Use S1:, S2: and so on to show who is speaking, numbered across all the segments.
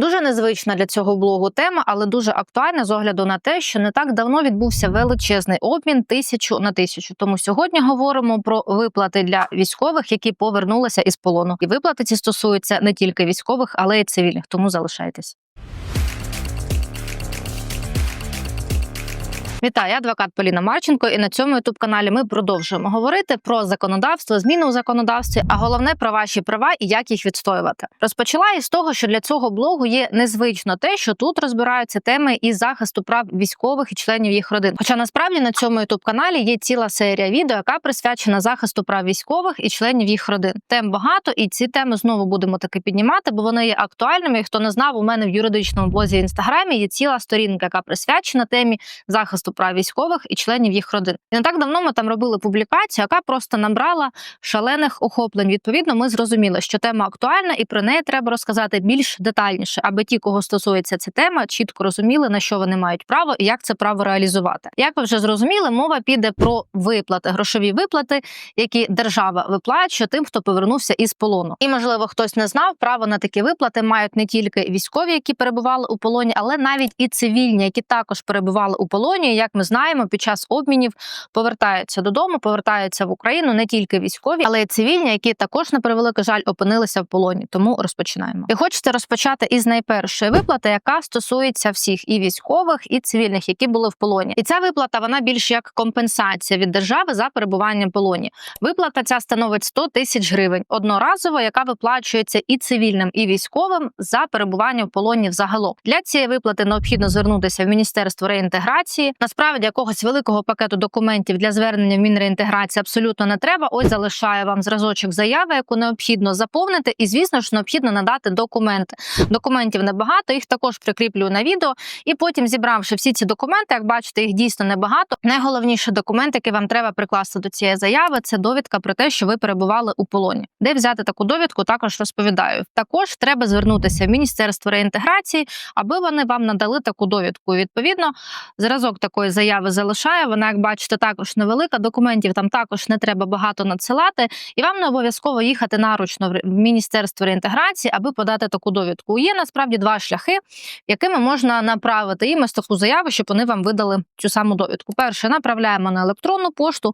S1: Дуже незвична для цього блогу тема, але дуже актуальна з огляду на те, що не так давно відбувся величезний обмін тисячу на тисячу. Тому сьогодні говоримо про виплати для військових, які повернулися із полону. І виплати ці стосуються не тільки військових, але й цивільних. Тому залишайтесь. Вітаю, я адвокат Поліна Марченко, і на цьому ютуб каналі ми продовжуємо говорити про законодавство, зміни у законодавстві, а головне про ваші права і як їх відстоювати. Розпочала із того, що для цього блогу є незвично те, що тут розбираються теми із захисту прав військових і членів їх родин. Хоча насправді на цьому ютуб каналі є ціла серія відео, яка присвячена захисту прав військових і членів їх родин. Тем багато, і ці теми знову будемо таки піднімати, бо вони є актуальними. І хто не знав, у мене в юридичному блозі інстаграмі є ціла сторінка, яка присвячена темі захисту прав військових і членів їх родин. І не так давно ми там робили публікацію, яка просто набрала шалених охоплень. Відповідно, ми зрозуміли, що тема актуальна, і про неї треба розказати більш детальніше, аби ті, кого стосується ця тема, чітко розуміли на що вони мають право і як це право реалізувати. Як ви вже зрозуміли, мова піде про виплати, грошові виплати, які держава виплачує тим, хто повернувся із полону. І можливо, хтось не знав, право на такі виплати мають не тільки військові, які перебували у полоні, але навіть і цивільні, які також перебували у полоні. Як ми знаємо, під час обмінів повертаються додому, повертаються в Україну не тільки військові, але й цивільні, які також на превеликий жаль опинилися в полоні. Тому розпочинаємо. І хочеться розпочати із найпершої виплати, яка стосується всіх і військових, і цивільних, які були в полоні. І ця виплата вона більш як компенсація від держави за перебування в полоні. Виплата ця становить 100 тисяч гривень одноразово, яка виплачується і цивільним, і військовим за перебування в полоні взагалом. Для цієї виплати необхідно звернутися в міністерство реінтеграції. Насправді якогось великого пакету документів для звернення в Мінреінтеграції абсолютно не треба. Ось залишаю вам зразочок заяви, яку необхідно заповнити, і звісно ж необхідно надати документи. Документів небагато, їх також прикріплю на відео. І потім, зібравши всі ці документи, як бачите, їх дійсно небагато. Найголовніший документ, який вам треба прикласти до цієї заяви, це довідка про те, що ви перебували у полоні. Де взяти таку довідку, також розповідаю. Також треба звернутися в міністерство реінтеграції, аби вони вам надали таку довідку. Відповідно, зразок такої заяви залишає. Вона, як бачите, також невелика. Документів там також не треба багато надсилати, і вам не обов'язково їхати наручно в міністерство реінтеграції, аби подати таку довідку. Є насправді два шляхи, якими можна направити їм ось таку заяву, щоб вони вам видали цю саму довідку. Перше, направляємо на електронну пошту,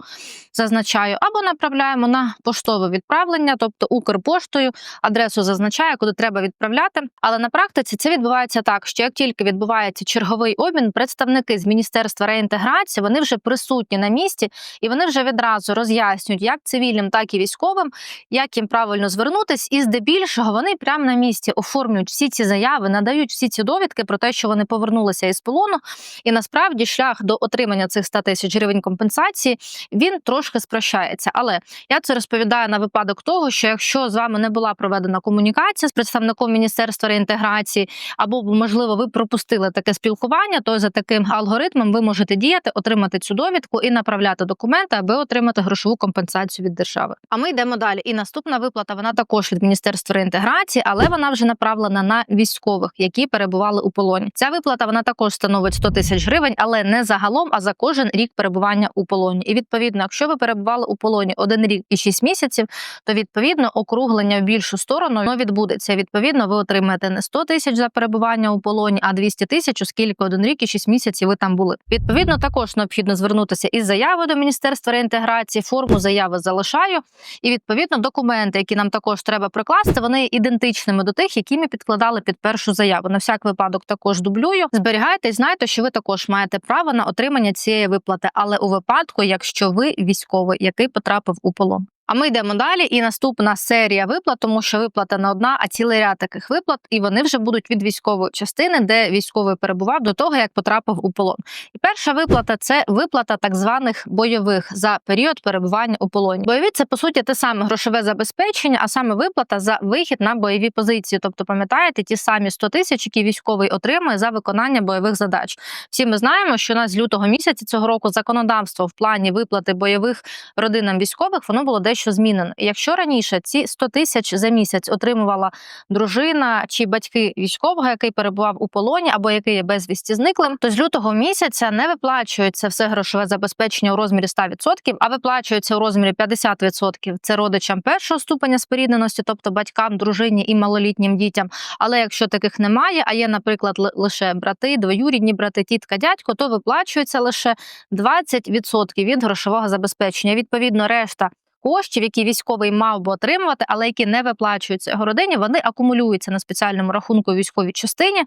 S1: зазначаю, або направляємо на поштове відправлення, тобто Укрпоштою, адресу зазначаю, куди треба відправляти. Але на практиці це відбувається так, що як тільки відбувається черговий обмін, представники з міністерства реінтеграції вони вже присутні на місці і вони вже відразу роз'яснюють як цивільним, так і військовим, як їм правильно звернутись, і здебільшого вони прямо на місці оформлюють всі ці заяви, надають всі ці довідки про те, що вони повернулися із полону. І насправді шлях до отримання цих 100 тисяч гривень компенсації він трошки спрощається. Але я це розповідаю на випадок того, що якщо з вами не була проведена комунікація з представником міністерства реінтеграції, або можливо ви пропустили таке спілкування, то за таким алгоритмом ви можете діяти, отримати цю довідку і направляти документи, аби отримати грошову компенсацію від держави. А ми йдемо далі. І наступна виплата вона також від міністерства реінтеграції, але вона вже направлена на військових, які перебували у полоні. Ця виплата вона також становить 100 тисяч гривень, але не загалом, а за кожен рік перебування у полоні. І відповідно, якщо ви перебували у полоні один рік і 6 місяців, то відповідно округлення в більшу сторону воно відбудеться. Відповідно, ви отримаєте не 100 тисяч за перебування у полоні, а 200 тисяч, оскільки один рік і 6 місяців ви там були. Відповідно, також необхідно звернутися із заявою до міністерства реінтеграції. Форму заяви залишаю, і відповідно документи, які нам також треба прикласти, вони ідентичними до тих, які ми підкладали під першу заяву. На всяк випадок також дублюю. Зберігайте і знайте, що ви також маєте право на отримання цієї виплати, але у випадку, якщо ви військовий, який потрапив у полон. А ми йдемо далі. І наступна серія виплат, тому що виплата не одна, а цілий ряд таких виплат, і вони вже будуть від військової частини, де військовий перебував до того, як потрапив у полон. І перша виплата це виплата так званих бойових за період перебування у полоні. Бойові це по суті те саме грошове забезпечення, а саме виплата за вихід на бойові позиції. Тобто, пам'ятаєте, ті самі 100 тисяч, які військовий отримує за виконання бойових задач. Всі ми знаємо, що у нас з лютого місяця цього року законодавство в плані виплати бойових родинам військових воно було дещо дещо змінено. Якщо раніше ці 100 тисяч за місяць отримувала дружина чи батьки військового, який перебував у полоні або який є безвісті зниклим, то з лютого місяця не виплачується все грошове забезпечення у розмірі 100%, а виплачується у розмірі 50%. Це родичам першого ступеня спорідненості, тобто батькам, дружині і малолітнім дітям. Але якщо таких немає, а є, наприклад, лише брати, двоюрідні брати, тітка, дядько, то виплачується лише 20% від грошового забезпечення. Відповідно, решта. Коштів, які військовий мав би отримувати, але які не виплачуються його родині, вони акумулюються на спеціальному рахунку військовій частині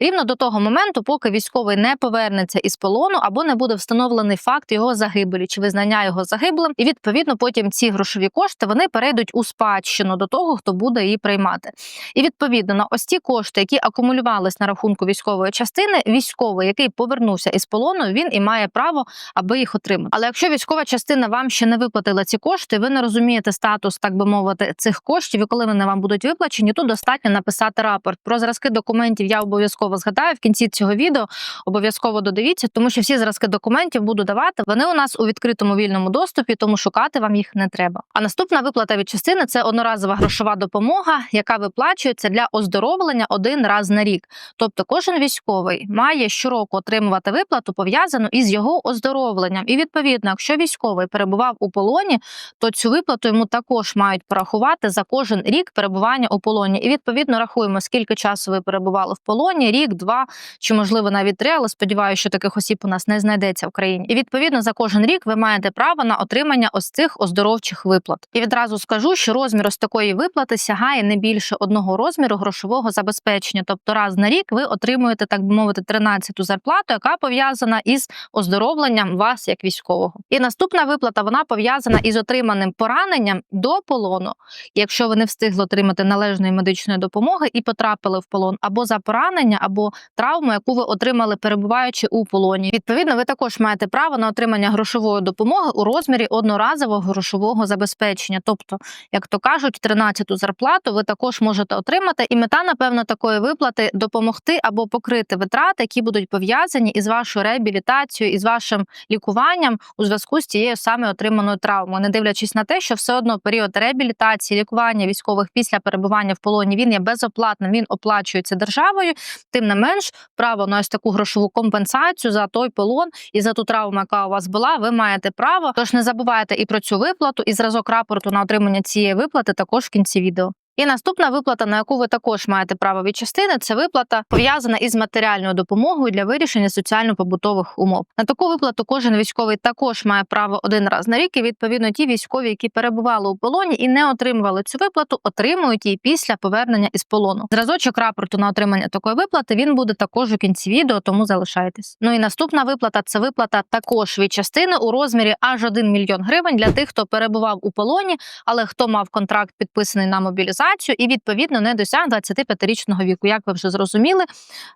S1: рівно до того моменту, поки військовий не повернеться із полону або не буде встановлений факт його загибелі чи визнання його загиблим. І відповідно потім ці грошові кошти вони перейдуть у спадщину до того, хто буде її приймати. І відповідно на ось ті кошти, які акумулювались на рахунку військової частини, військовий, який повернувся із полону, він і має право, аби їх отримати. Але якщо військова частина вам ще не виплатила ці кошти, ви не розумієте статус, так би мовити, цих коштів, і коли вони вам будуть виплачені, то достатньо написати рапорт. Про зразки документів я обов'язково згадаю в кінці цього відео. Обов'язково додивіться, тому що всі зразки документів буду давати. Вони у нас у відкритому вільному доступі, тому шукати вам їх не треба. А наступна виплата від частини це одноразова грошова допомога, яка виплачується для оздоровлення один раз на рік. Тобто, кожен військовий має щороку отримувати виплату пов'язану із його оздоровленням. І відповідно, якщо військовий перебував у полоні, то цю виплату йому також мають порахувати за кожен рік перебування у полоні. І відповідно рахуємо, скільки часу ви перебували в полоні: рік, два чи можливо навіть три. Але сподіваюся, що таких осіб у нас не знайдеться в країні. І відповідно за кожен рік ви маєте право на отримання ось цих оздоровчих виплат. І відразу скажу, що розмір ось такої виплати сягає не більше одного розміру грошового забезпечення. Тобто, раз на рік ви отримуєте, так би мовити, 13-ту зарплату, яка пов'язана із оздоровленням вас як військового. І наступна виплата вона пов'язана із отриманим пораненням до полону, якщо ви не встигли отримати належної медичної допомоги і потрапили в полон, або за поранення, або травму, яку ви отримали перебуваючи у полоні. Відповідно, ви також маєте право на отримання грошової допомоги у розмірі одноразового грошового забезпечення. Тобто, як то кажуть, 13-ту зарплату ви також можете отримати. І мета, напевно, такої виплати допомогти або покрити витрати, які будуть пов'язані із вашою реабілітацією, із вашим лікуванням у зв'язку з тією саме отриманою травмою, не дивлячись на те, що все одно період реабілітації, лікування військових після перебування в полоні він є безоплатним, він оплачується державою. Тим не менш, право на ось таку грошову компенсацію за той полон і за ту травму, яка у вас була, ви маєте право. Тож не забувайте і про цю виплату, і зразок рапорту на отримання цієї виплати також в кінці відео. І наступна виплата, на яку ви також маєте право від частини, це виплата пов'язана із матеріальною допомогою для вирішення соціально-побутових умов. На таку виплату кожен військовий також має право один раз на рік. І відповідно ті військові, які перебували у полоні і не отримували цю виплату, отримують її після повернення із полону. Зразочок рапорту на отримання такої виплати він буде також у кінці відео, тому залишайтесь. Ну і наступна виплата це виплата також від частини у розмірі аж 1 мільйон гривень для тих, хто перебував у полоні, але хто мав контракт підписаний на мобілізацію і відповідно не досяг 25-річного віку. Як ви вже зрозуміли,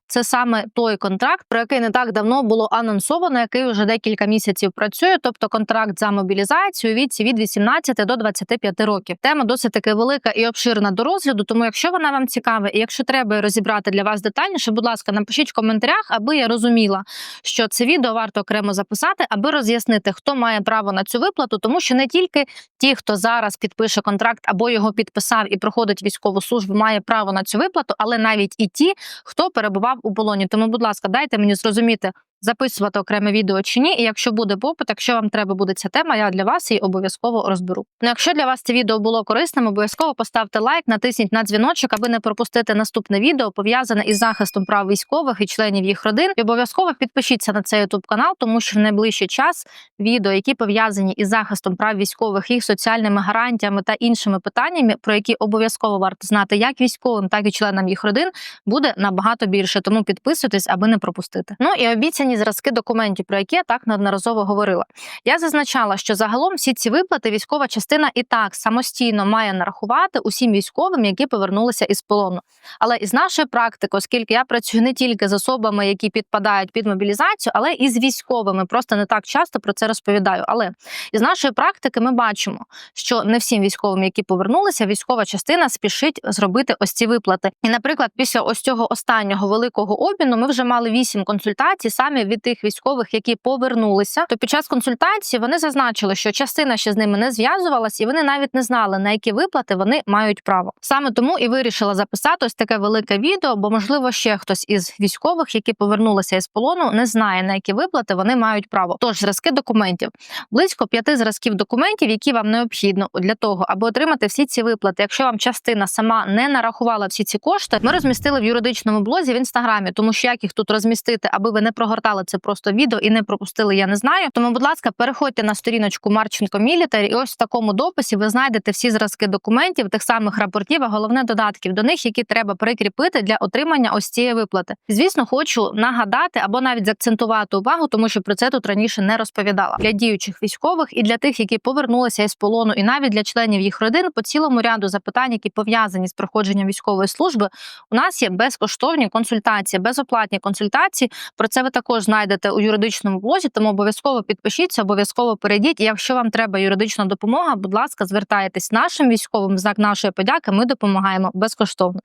S1: це саме той контракт, про який не так давно було анонсовано, який вже декілька місяців працює. Тобто контракт за мобілізацію віці від 18 до 25 років. Тема досить таки велика і обширна до розгляду. Тому, якщо вона вам цікава, і якщо треба розібрати для вас детальніше, будь ласка, напишіть в коментарях, аби я розуміла, що це відео варто окремо записати, аби роз'яснити, хто має право на цю виплату, тому що не тільки ті, хто зараз підпише контракт або його підписав і проходить військову службу, має право на цю виплату, але навіть і ті, хто перебував у полоні. Тому, будь ласка, дайте мені зрозуміти. Записувати окреме відео чи ні, і якщо буде попит, якщо вам треба буде ця тема, я для вас її обов'язково розберу. Ну, якщо для вас це відео було корисним, обов'язково поставте лайк, натисніть на дзвіночок, аби не пропустити наступне відео, пов'язане із захистом прав військових і членів їх родин. І обов'язково підпишіться на цей youtube канал, тому що в найближчий час відео, які пов'язані із захистом прав військових, їх соціальними гарантіями та іншими питаннями, про які обов'язково варто знати як військовим, так і членам їх родин, буде набагато більше. Тому підписуйтесь, аби не пропустити. Ну і обіцяні зразки документів, про які я так неодноразово говорила. Я зазначала, що загалом всі ці виплати військова частина і так самостійно має нарахувати усім військовим, які повернулися із полону. Але із нашої практики, оскільки я працюю не тільки з особами, які підпадають під мобілізацію, але і з військовими. Просто не так часто про це розповідаю. Але із нашої практики ми бачимо, що не всім військовим, які повернулися, військова частина спішить зробити ось ці виплати. І, наприклад, після ось цього останнього великого обміну ми вже мали вісім консультацій саме саме від тих військових, які повернулися, то під час консультації вони зазначили, що частина ще з ними не зв'язувалась, і вони навіть не знали на які виплати вони мають право. Саме тому і вирішила записати ось таке велике відео, бо можливо ще хтось із військових, які повернулися із полону, не знає на які виплати вони мають право. Тож зразки документів близько п'яти зразків документів, які вам необхідно для того, аби отримати всі ці виплати. Якщо вам частина сама не нарахувала всі ці кошти, ми розмістили в юридичному блозі в інстаграмі, тому що як їх тут розмістити, аби ви не прогортали це просто відео і не пропустили, я не знаю. Тому, будь ласка, переходьте на сторіночку Марченко Мілітарі, і ось в такому дописі ви знайдете всі зразки документів, тих самих рапортів, а головне додатків до них, які треба прикріпити для отримання ось цієї виплати. Звісно, хочу нагадати або навіть заакцентувати увагу, тому що про це тут раніше не розповідала для діючих військових і для тих, які повернулися із полону, і навіть для членів їх родин по цілому ряду запитань, які пов'язані з проходженням військової служби. У нас є безкоштовні консультації, безоплатні консультації. Про це ви також знайдете у юридичному блозі. Тому обов'язково підпишіться, обов'язково перейдіть. І якщо вам треба юридична допомога, будь ласка, звертайтесь нашим військовим знак нашої подяки. Ми допомагаємо безкоштовно.